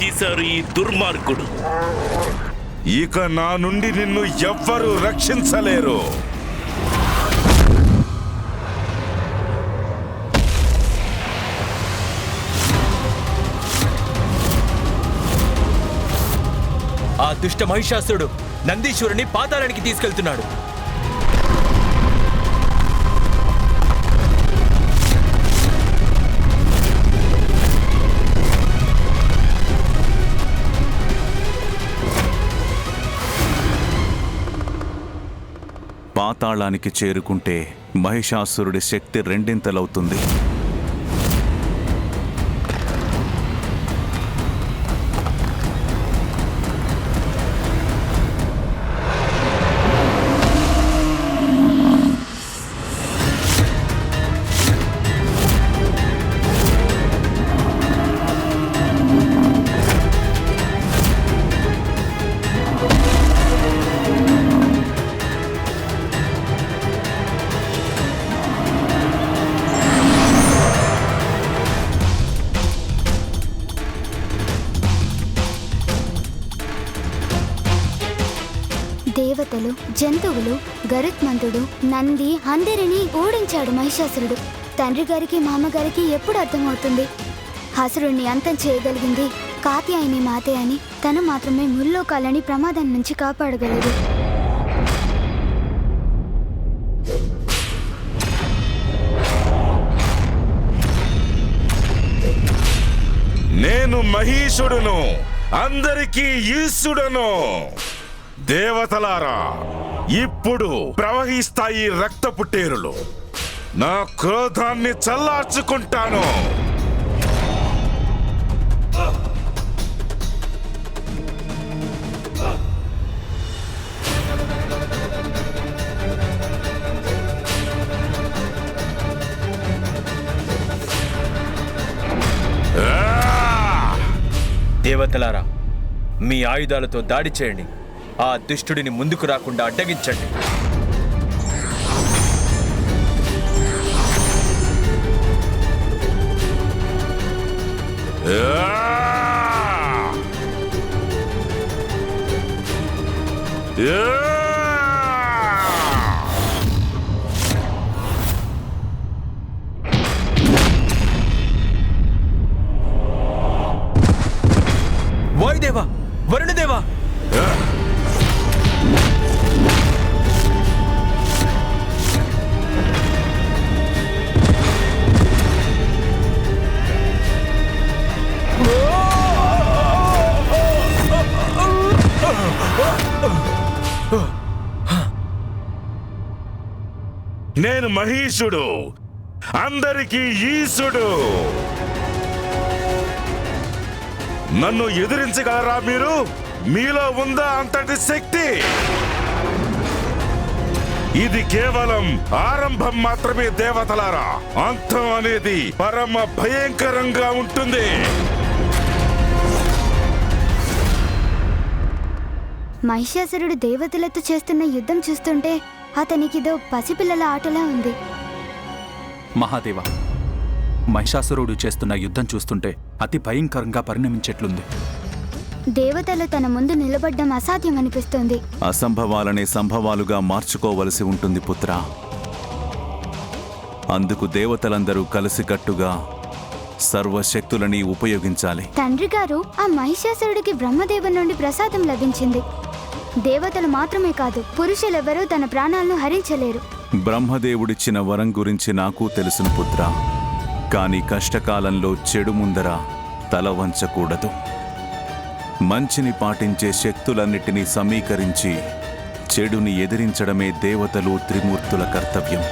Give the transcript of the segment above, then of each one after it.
దెబ్బతీశారు ఈ దుర్మార్గుడు. ఇక నా నుండి నిన్ను ఎవ్వరూ రక్షించలేరు. ఆ దుష్ట మహిషాసురుడు నందీశ్వరుని పాతాళానికి తీసుకెళ్తున్నాడు. పాతాళానికి చేరుకుంటే మహిషాసురుడి శక్తి రెండింతలవుతుంది. జంతువులు గరుత్మంతుడు నంది అందరినీ ఓడించాడు మహిషాసురుడు. తండ్రి గారికి మామగారికి ఎప్పుడు అర్థమవుతుంది? హసురుణ్ణి అంతం చేయగలిగింది కాత్యాయని మాతే అని తను మాత్రమే ముల్లోకాలని ప్రమాదం నుంచి కాపాడగలదు. నేను మహీషుడును అందరికీ ఈశుడను దేవతలారా ఇప్పుడు ప్రవహిస్తాయి రక్త పుట్టేరులు నా క్రోధాన్ని చల్లార్చుకుంటాను. దేవతలారా మీ ఆయుధాలతో దాడి చేయండి. ఆ దుష్టుడిని ముందుకు రాకుండా అడ్డగించండి! వాయుదేవా వరుణదేవా! నేను మహీషుడు. అందరికీ ఈశుడు. నన్ను ఎదిరించగలరా మీరు? మీలో ఉందా అంతటి శక్తి? ఇది కేవలం ఆరంభం మాత్రమే దేవతలారా. అంతం అనేది పరమ భయంకరంగా ఉంటుంది. మహిషాసురుడు దేవతలతో చేస్తున్న యుద్ధం చూస్తుంటే అతనికిదో పసిపిల్లల ఆటలా ఉంది. మహాదేవ మహిషాసురుడు చేస్తున్న యుద్ధం చూస్తుంటే అతి భయంకరంగా పరిణమించేట్లుంది. దేవతలు తన ముందు నిలబడ్డం అసాధ్యం అనిపిస్తుంది అసంభవాలనే సంభవాలుగా మార్చుకోవలసి ఉంటుంది పుత్ర. అందుకు దేవతలందరూ కలిసికట్టుగా సర్వశక్తులని ఉపయోగించాలి. తండ్రి గారు ఆ మహిషాసురుడికి బ్రహ్మదేవుని నుండి ప్రసాదం లభించింది. దేవతలు మాత్రమే కాదు పురుషులెవరూ తన ప్రాణాలను హరించలేరు. బ్రహ్మదేవుడిచ్చిన వరం గురించి నాకు తెలుసును పుత్ర. కాని కష్టకాలంలో చెడు ముందర తల వంచకూడదు. మంచిని పాటించే శక్తులన్నిటినీ సమీకరించి చెడుని ఎదిరించడమే దేవతలు త్రిమూర్తుల కర్తవ్యం!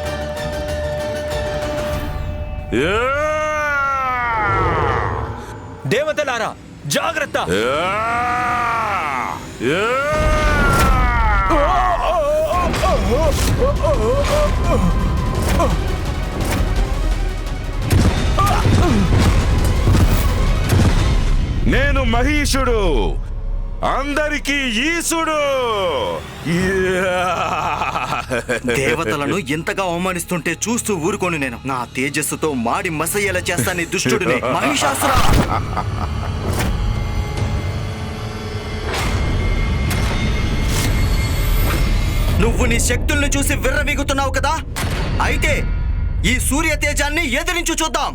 దేవతలారా జాగ్రత్త! నేను మహీషుడు. అందరికీ ఈసుడు. దేవతలను ఎంతగా అవమానిస్తుంటే చూస్తూ ఊరుకోను నేను. నా తేజస్సుతో మాడి మసయ్యేలా చేస్తాను దుష్టుడిని. మహిషాసుర! నువ్వు నీ శక్తుల్ని చూసి విర్రవీగుతున్నావు కదా? అయితే ఈ సూర్య తేజాన్ని ఎదిరించు చూద్దాం.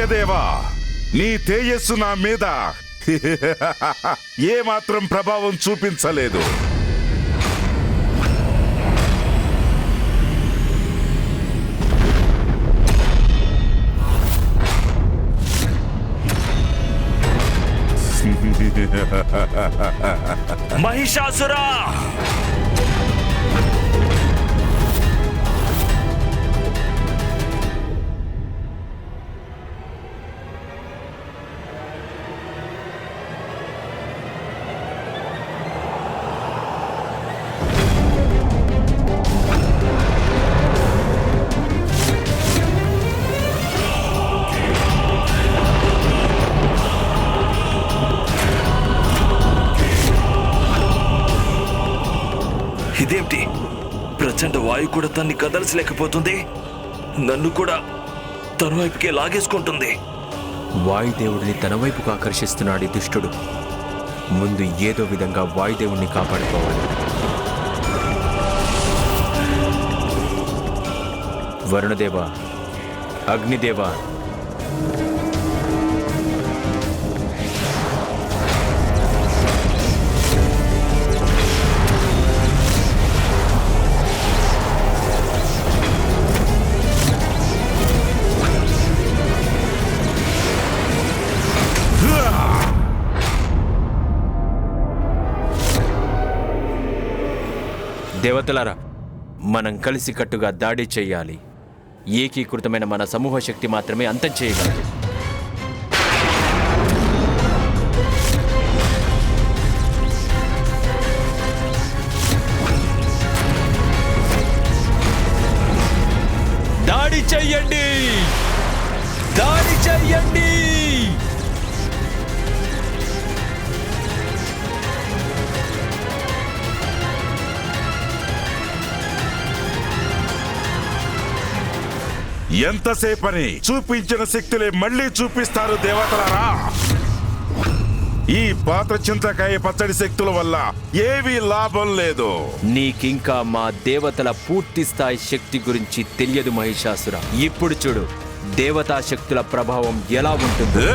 సూర్యదేవా నీ తేజస్సు నా మీద. ఏ మాత్రం ప్రభావం చూపించలేదు. మహిషాసురా! వాయు కూడా తన్ని కదల్చలేకపోతుంది నన్ను కూడా తన వైపుకే లాగేసుకుంటుంది. వాయుదేవుడిని తన వైపుకు ఆకర్షిస్తున్నాడు దుష్టుడు. ముందు ఏదో విధంగా వాయుదేవుణ్ణి కాపాడుకోవాలి. వరుణదేవ అగ్నిదేవ. దేవతలారా మనం కలిసికట్టుగా దాడి చేయాలి. ఏకీకృతమైన మన సమూహ శక్తి మాత్రమే అంతం చేయగలదు. దాడి చెయ్యండి దాడి చెయ్యండి ఎంతసేపని చూపించిన శక్తులే మళ్ళీ చూపిస్తారు దేవతలారా. ఈ పాత చింతకాయ పచ్చడి శక్తుల వల్ల ఏవీ లాభం లేదు. నీకింకా మా దేవతల పూర్తి స్థాయి శక్తి గురించి తెలియదు మహిషాసుర. ఇప్పుడు చూడు దేవతా శక్తుల ప్రభావం ఎలా ఉంటుంది?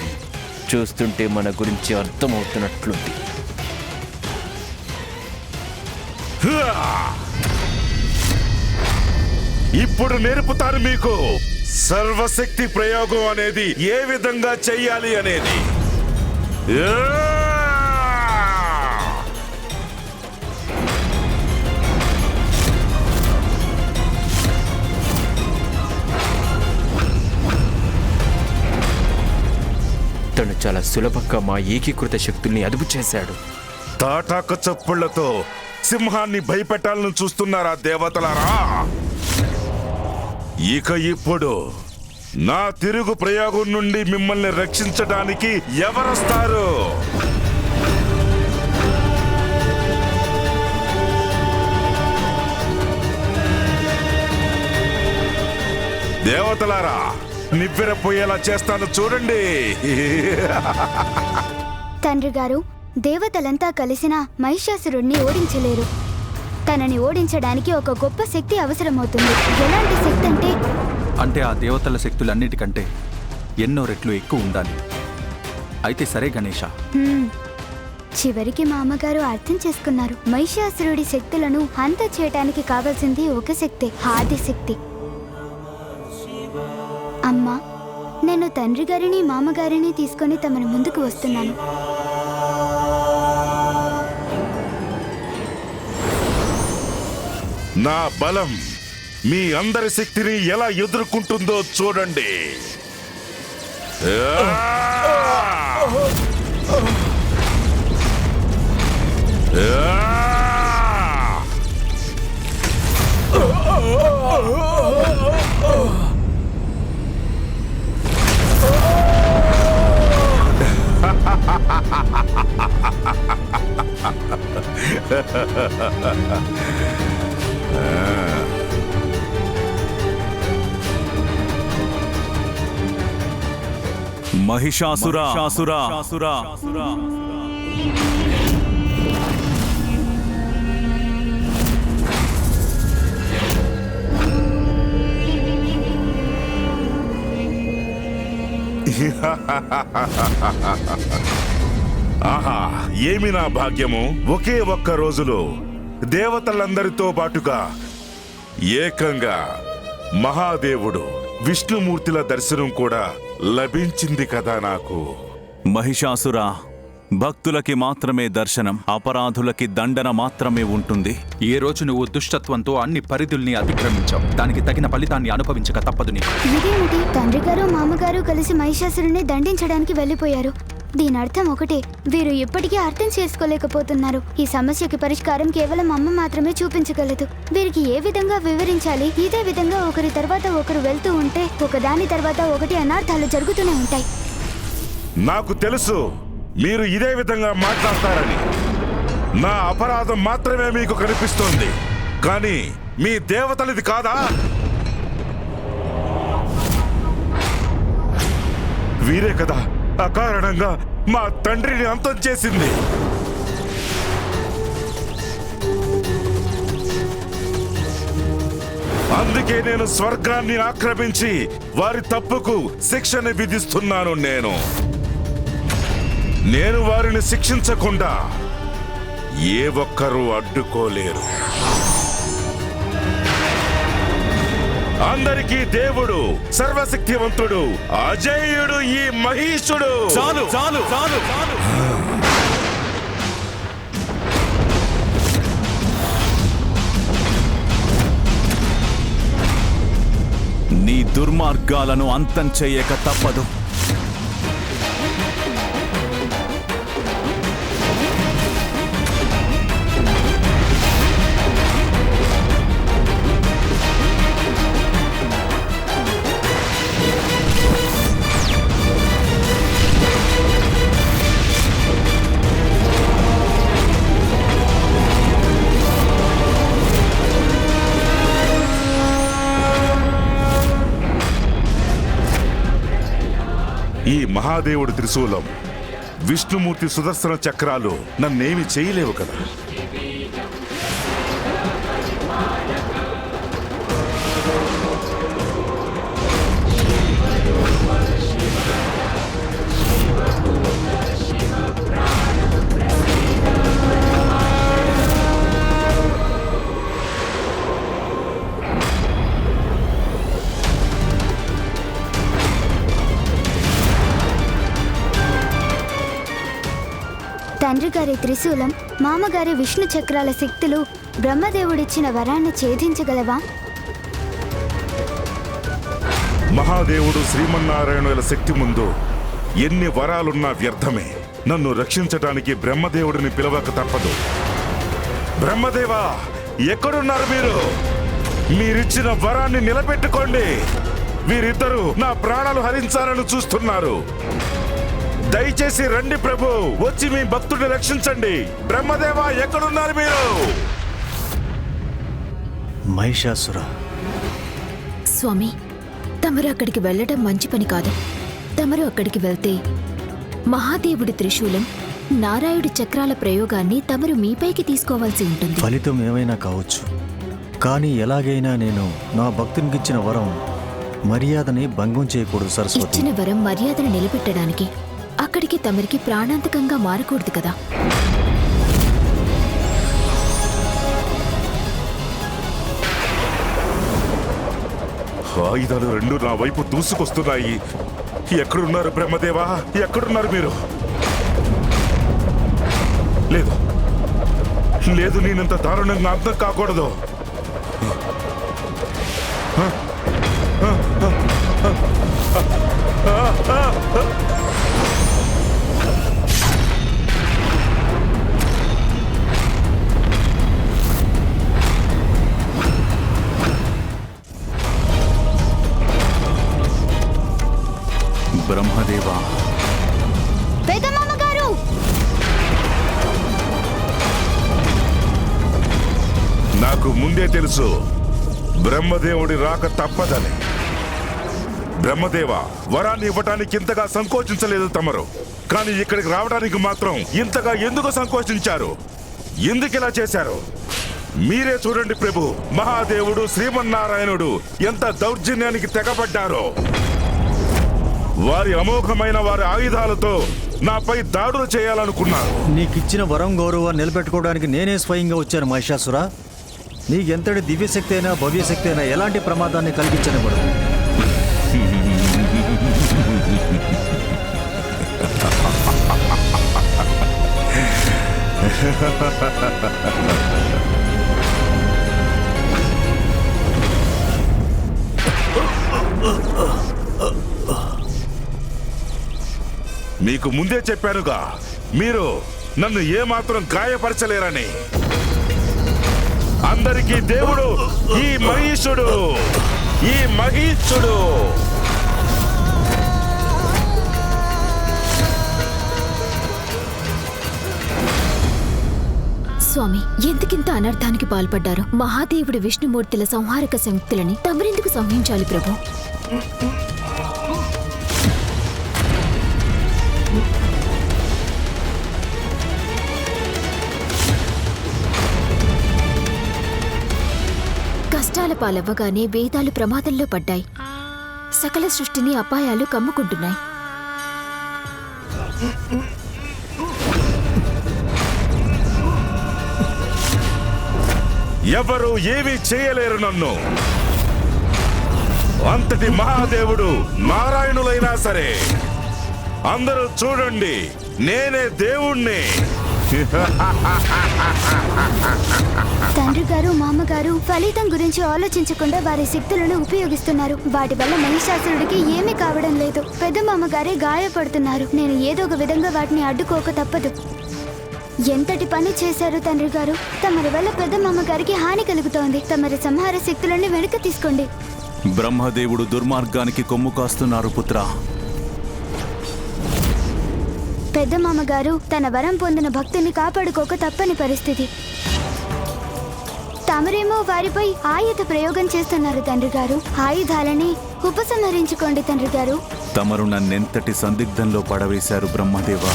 చూస్తుంటే మన గురించి అర్థమవుతున్నట్లుంది. ఇప్పుడు నేర్పుతాను మీకు. సర్వశక్తి ప్రయోగం అనేది ఏ విధంగా చెయ్యాలి అనేది. చాలా సులభంగా మా ఏకీకృత శక్తుల్ని అదుపు చేశాడు. తాటాక చప్పుళ్ళతో సింహాన్ని భయపెట్టాలని చూస్తున్నారా దేవతలారా? ఇక ఇప్పుడు నా తిరుగు ప్రయోగం నుండి మిమ్మల్ని రక్షించడానికి ఎవరొస్తారు? దేవతలారా నివ్వెరపోయేలా చేస్తాను చూడండి. తండ్రి గారు దేవతలంతా కలిసిన మహిషాసురుణ్ణి ఓడించలేరు. తనని ఓడించడానికి ఒక గొప్ప శక్తి అవసరమవుతుంది. ఎలాంటి శక్తి అంటే? అంటే ఆ దేవతల శక్తులన్నిటికంటే ఎన్నో రెట్లు ఎక్కువ ఉండాలి. అయితే సరే గణేష. చివరికి మా అమ్మగారు అర్థం చేసుకున్నారు. మహిషాసురుడి శక్తులను హంత చేయటానికి కావాల్సింది ఒక శక్తి ఆది శక్తి. తండ్రి గారిని మామగారిని తీసుకొని తమను ముందుకు వస్తున్నాను. నా బలం మీ అందరి శక్తిని ఎలా ఎదుర్కొంటుందో చూడండి. ఆ! మహిషాసురా. ఆహా ఏమి నా భాగ్యము? ఒకే ఒక్క రోజులో దేవతలందరితో పాటుగా ఏకంగా మహాదేవుడు విష్ణుమూర్తిల దర్శనం కూడా లభించింది కదా నాకు. మహిషాసురా భక్తులకి మాత్రమే దర్శనం అపరాధులకి దండన మాత్రమే ఉంటుంది. ఏ రోజు నువ్వు దుష్టత్వంతో అన్ని పరిధుల్ని అతిక్రమించావు దానికి తగిన ఫలితాన్ని అనుభవించక తప్పదు నీకు. తండ్రి గారు మామగారు కలిసి మహిషాసురుని దండించడానికి వెళ్ళిపోయారు. దీని అర్థం ఒకటే. వీరు ఇప్పటికీ అర్థం చేసుకోలేకపోతున్నారు. ఈ సమస్యకి పరిష్కారం కేవలం అమ్మ మాత్రమే చూపించగలదు. వీరికి ఏ విధంగా వివరించాలి? ఇదే విధంగా ఒకరి తర్వాత ఒకరు వెళ్తూ ఉంటే ఒకదాని తర్వాత ఒకటి అనార్థాలు జరుగుతూనే ఉంటాయి. నాకు తెలుసు మీరు ఇదే విధంగా మాట్లాడతారని. నా అపరాధం మాత్రమే మీకు కనిపిస్తోంది. కానీ మీ దేవతలది కాదా? వీరే కదా అకారణంగా మా తండ్రిని అంతం చేసింది. అందుకే నేను స్వర్గాన్ని ఆక్రమించి వారి తప్పుకు శిక్షను విధిస్తున్నాను నేను. నేను వారిని శిక్షించకుండా ఏ ఒక్కరూ అడ్డుకోలేరు. అందరికీ దేవుడు సర్వశక్తివంతుడు అజేయుడు ఈ మహీషుడు చాలు చాలు చాలు చాలు. నీ దుర్మార్గాలను అంతం చేయక తప్పదు. ఈ మహాదేవుడి త్రిశూలం విష్ణుమూర్తి సుదర్శన చక్రాలు నన్నేమి చేయలేవు కదా. తండ్రి గారి త్రిశూలం మామగారి విష్ణు చక్రాల శక్తులు బ్రహ్మదేవుడిచ్చిన వరాన్ని ఛేదించగలవా? మహాదేవుడు శ్రీమన్నారాయణుల శక్తి ముందు ఎన్ని వరాలున్నా వ్యర్థమే. నన్ను రక్షించడానికి బ్రహ్మదేవుడిని పిలవక తప్పదు. బ్రహ్మదేవా ఎక్కడున్నారు మీరు? మీరిచ్చిన వరాన్ని నిలబెట్టుకోండి. వీరిద్దరూ నా ప్రాణాలు హరించాలని చూస్తున్నారు. దయచేసి రండి ప్రభు. వచ్చి మీ భక్తుడిని రక్షించండి. బ్రహ్మదేవా ఎక్కడున్నారు మీరు? మహిషాసుర. స్వామి తమరు అక్కడికి వెళ్ళడం మంచి పని కాదు. తమరు అక్కడికి వెళ్తే మహాదేవుడి త్రిశూలం నారాయుడి చక్రాల ప్రయోగాన్ని తమరు మీపైకి తీసుకోవాల్సి ఉంటుంది. ఫలితం ఏమైనా కావచ్చు. కానీ ఎలాగైనా నేను నా భక్తునికిచ్చిన వరం మర్యాదని భంగం చేయకూడదు సరస్వతి. ఇచ్చిన వరం మర్యాదను నిలబెట్టడానికి అక్కడికి తమరికి ప్రాణాంతకంగా మారకూడదు కదా. ఆయుధాలు రెండు నా వైపు దూసుకొస్తున్నాయి. ఎక్కడున్నారు బ్రహ్మదేవా? ఎక్కడున్నారు మీరు? లేదు. లేదు నేనంత దారుణంగా అర్థం కాకూడదు. బ్రహ్మదేవ వరాన్ని ఇవ్వటానికి ఇంతగా సంకోచించలేదు తమరు. కానీ ఇక్కడికి రావడానికి మాత్రం ఇంతగా ఎందుకు సంకోచించారు? ఎందుకు ఇలా చేశారు? మీరే చూడండి ప్రభు మహాదేవుడు శ్రీమన్నారాయణుడు ఎంత దౌర్జన్యానికి తెగబడ్డారో. వారి అమోఘమైన వారి ఆయుధాలతో నాపై దాడులు చేయాలనుకున్నారు. నీకిచ్చిన వరం గౌరవం నిలబెట్టుకోవడానికి నేనే స్వయంగా వచ్చాను మహిషాసురా. నీకెంతటి దివ్యశక్తి అయినా భవ్యశక్తి అయినా ఎలాంటి ప్రమాదాన్ని కలిగించనివ్వడు మీకు ముందే చెప్పానుగా మీరు నన్ను ఏమాత్రం గాయపరచలేరని. అందరికీ దేవుడు ఈ మహీషుడు ఈ మహీషుడు స్వామి ఎందుకింత అనర్థానికి పాల్పడ్డారు? మహాదేవుడి విష్ణుమూర్తుల సంహారక శక్తులని తమరెందుకు సంహించాలి ప్రభు? కష్టాల పాలవ్వగానే వేదాలు ప్రమాదంలో పడ్డాయి. సకల సృష్టిని అపాయాలు కమ్ముకుంటున్నాయి. ఎవరు ఏమీ చేయలేరు నన్ను. అంతటి మహాదేవుడు నారాయణులైనా సరే. అందరూ చూడండి నేనే దేవుణ్ణి. తండ్రి గారు మామగారు ఫలితం గురించి ఆలోచించకుండా వారి శక్తులను ఉపయోగిస్తున్నారు. వాటి వల్ల మహిషాసురుడికి ఏమీ కావడం లేదు. పెద్ద మామగారే గాయపడుతున్నారు. నేను ఏదో ఒక విధంగా వాటిని అడ్డుకోక తప్పదు. ఎంతటి పని చేశారు తండ్రి గారు? తమరి వల్ల పెద్ద మామగారికి హాని కలుగుతోంది. తమరి సంహార శక్తులను వెనుక తీసుకోండి. బ్రహ్మదేవుడు దుర్మార్గానికి కొమ్ము కాస్తున్నారు పుత్రా. పెద్ద మామగారు తన వరం పొందిన భక్తుని కాపాడుకోక తప్పని పరిస్థితి. తమరేమో వారిపై ఆయుధ ప్రయోగం చేస్తున్నారు తండ్రి గారు. ఆయుధాలని ఉపసంహరించుకోండి తండ్రి గారు. తమరు నన్నెంతటి సందిగ్ధంలో పడవేశారు బ్రహ్మదేవా.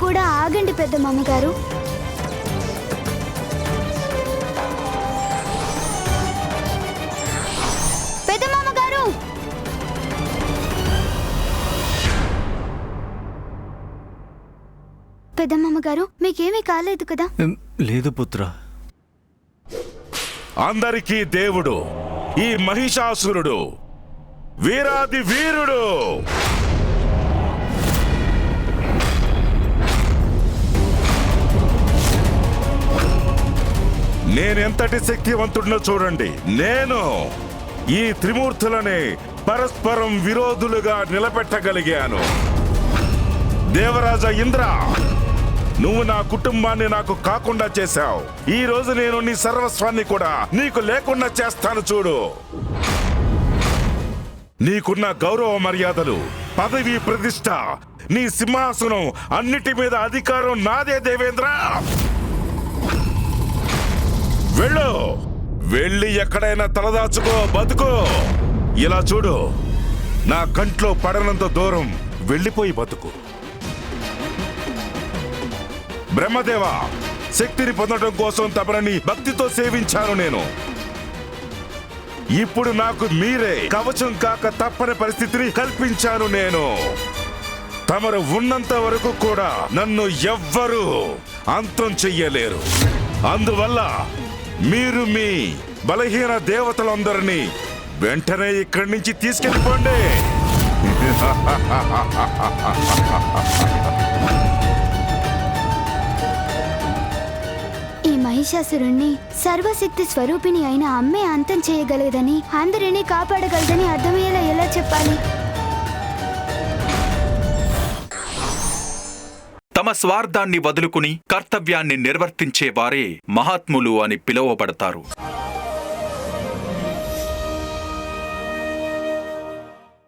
కూడా ఆగండి పెద్ద మామగారు. పెద్ద మామగారు! పెద్ద మామగారు మీకేమీ కాలేదు కదా? లేదు పుత్ర. అందరికీ దేవుడు ఈ మహిషాసురుడు వీరాది వీరుడు. నేనెంతటి శక్తివంతుడినో చూడండి. నేను ఈ త్రిమూర్తులని పరస్పరం విరోధులుగా నిలబెట్టగలిగాను. దేవరాజ ఇంద్ర నువ్వు నా కుటుంబాన్ని నాకు కాకుండా చేశావు. ఈ రోజు నేను నీ సర్వస్వాన్ని కూడా నీకు లేకుండా చేస్తాను చూడు. నీకున్న గౌరవ మర్యాదలు పదవి ప్రతిష్ట నీ సింహాసనం అన్నిటి మీద అధికారం నాదే దేవేంద్ర. వెళ్ళు. వెళ్ళి ఎక్కడైనా తలదాచుకో బతుకో. ఇలా చూడు నా కంట్లో పడనంత దూరం వెళ్ళిపోయి బతుకు. బ్రహ్మదేవ శక్తిని పొందడం కోసం తమరని భక్తితో సేవించాను నేను. ఇప్పుడు నాకు మీరే కవచం కాక తప్పని పరిస్థితిని కల్పించాను నేను. తమరు ఉన్నంత వరకు కూడా నన్ను ఎవ్వరూ అంతం చెయ్యలేరు. అందువల్ల మీరు మీ బలహీన దేవతలందరినీ వెంటనే ఇక్కడి నుంచి తీసుకెళ్ళిపోండి. ఈ మహిషాసురుణ్ణి సర్వశక్తి స్వరూపిణి అయిన అమ్మే అంతం చేయగలదని అందరినీ కాపాడగలదని అర్థమయ్యేలా ఎలా చెప్పాలి? తమ స్వార్థాన్ని వదులుకుని కర్తవ్యాన్ని నిర్వర్తించే వారే మహాత్ములు అని పిలువబడతారు.